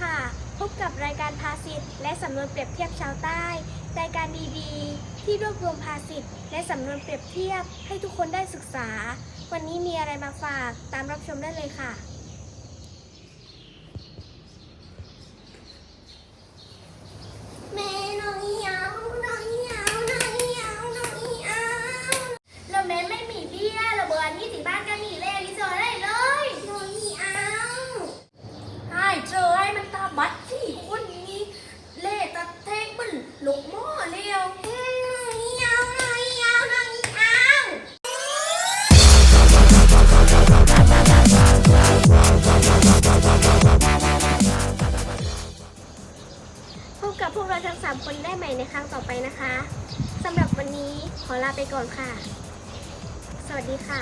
ค่ะ พบกับรายการภาษิตและสำนวนเปรียบเทียบชาวใต้ รายการดีๆ ที่รวบรวมภาษิตและสำนวนเปรียบเทียบให้ทุกคนได้ศึกษา วันนี้มีอะไรมาฝากตามรับชมได้เลยค่ะ กับพวกเราทั้ง 3 คนได้ใหม่ในครั้งต่อไปนะคะสำหรับวันนี้ขอลาไปก่อนค่ะ สวัสดีค่ะ